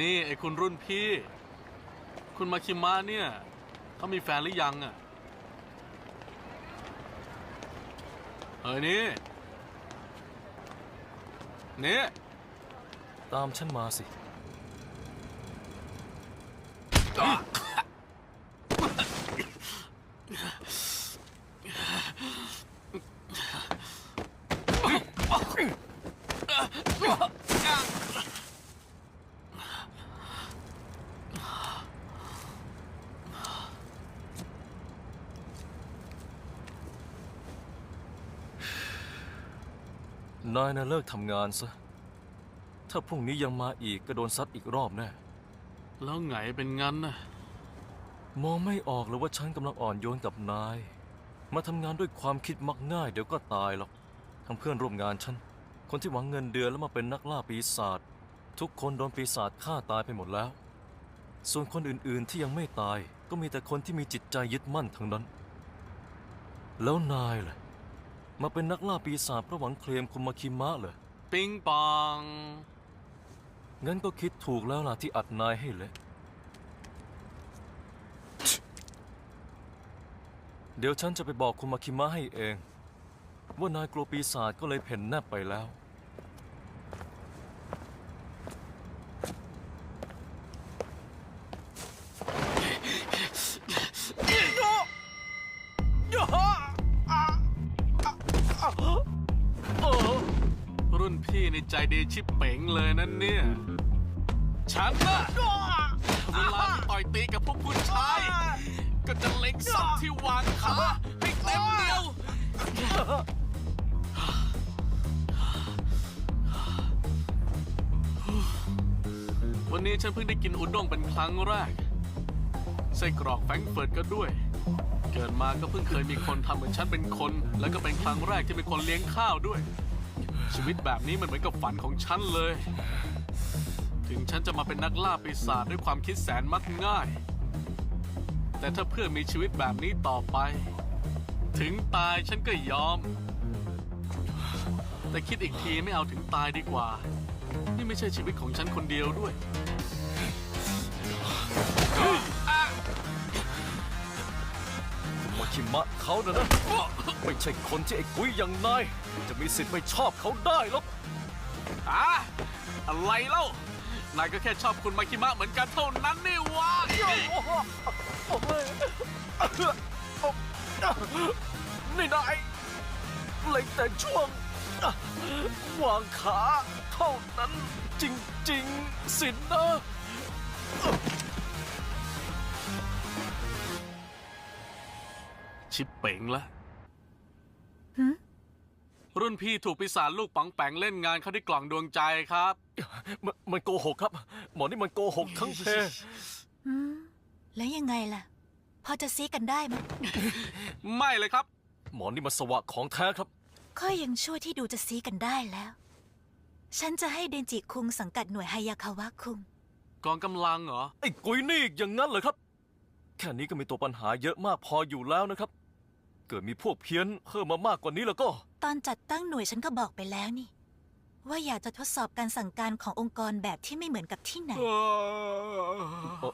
นี่ไอ้คุณรุ่นพี่ คุณมาคิมะเนี่ยเขามีแฟนหรือยังอะเฮ้ยนี่ นี่ ตามฉันมาสิ นายนะเลิกทำงานซะ ถ้าพรุ่งนี้ยังมาอีกก็โดนซัดอีกรอบแน่แล้วไงเป็นงั้นน่ะมองไม่ออกเลยว่าฉันกำลังอ่อนโยนกับนาย มาทำงานด้วยความคิดมักง่ายเดี๋ยวก็ตายหรอกทั้งเพื่อนร่วมงานฉัน คนที่หวังเงินเดือนแล้วมาเป็นนักล่าปีศาจทุกคนโดนปีศาจฆ่าตายไปหมดแล้ว ส่วนคนอื่นๆที่ยังไม่ตายก็มีแต่คนที่มีจิตใจยึดมั่นทั้งนั้น แล้วนายล่ะ มาเป็นนักล่าปีศาจเพราะหวังเคลมคุมาคิมะเหรอ ปิงปอง งั้นก็คิดถูกแล้วล่ะที่อัดนายให้เละเดี๋ยวฉันจะไปบอกคุมาคิมะให้เอง ว่านายกลัวปีศาจก็เลยเพ่นแนบไปแล้ว รุ่นพี่ในใจดีชิบเป๋งเลยนั่นเนี่ย ฉันน่ะเวลาต่อยตีกับพวกผู้ชาย ก็จะเล็งสับที่วางขาให้เต็มเดียว วันนี้ฉันเพิ่งได้กินอุด้งเป็นครั้งแรก ไส้กรอกแฟรงก์เฟิร์ตก็ด้วย เกิดมาก็เพิ่งเคยมีคนทำเหมือนฉันเป็นคน แล้วก็เป็นครั้งแรกที่เป็นคนเลี้ยงข้าวด้วย ชีวิตแบบนี้มันเหมือนกับฝันของฉันเลย ถึงฉันจะมาเป็นนักล่าปีศาจด้วยความคิดแสนมักง่าย แต่ถ้าเพื่อมีชีวิตแบบนี้ต่อไป ถึงตายฉันก็ยอม แต่คิดอีกทีไม่เอาถึงตายดีกว่า นี่ไม่ใช่ชีวิตของฉันคนเดียวด้วย มาคิมะเขานะนะ ไม่ใช่คนที่ไอ้กุ้ยอย่างนาย จะมีสิทธิ์ไม่ชอบเขาได้หรอกอะอะไรเล่า นายก็แค่ชอบคุณมาคิมะเหมือนกันเท่านั้นนี่หวะนี่นายเล็งแต่ช่วง วางขาเท่านั้นจริง ๆ สินนะ ชิปเป๋งละหึรุ่นพี่ถูกปีศาจลูกป๋องแปงเล่นงานเขาที่กล่องดวงใจครับมันมันโกหกครับ หมอนี่มันโกหกทั้งเพอืมแล้วยังไงล่ะ พอจะซีกันได้ไหมไม่เลยครับ หมอนี่มันสวะของแท้ครับข้อยังชั่วที่ดูจะซีกันได้แล้ว ฉันจะให้เดนจิคุงสังกัดหน่วยฮายาคาวะคุง กองกำลังเหรอ ไอ้กุยนี่อย่างนั้นเหรอครับ แค่นี้ก็มีตัวปัญหาเยอะมากพออยู่แล้วนะครับ เกิดมีพวกเพี้ยนเพิ่มมามากกว่านี้แล้วก็ ตอนจัดตั้งหน่วยฉันก็บอกไปแล้วนี่ ว่าอยากจะทดสอบการสั่งการขององค์กรแบบที่ไม่เหมือนกับที่ไหน เอ่อ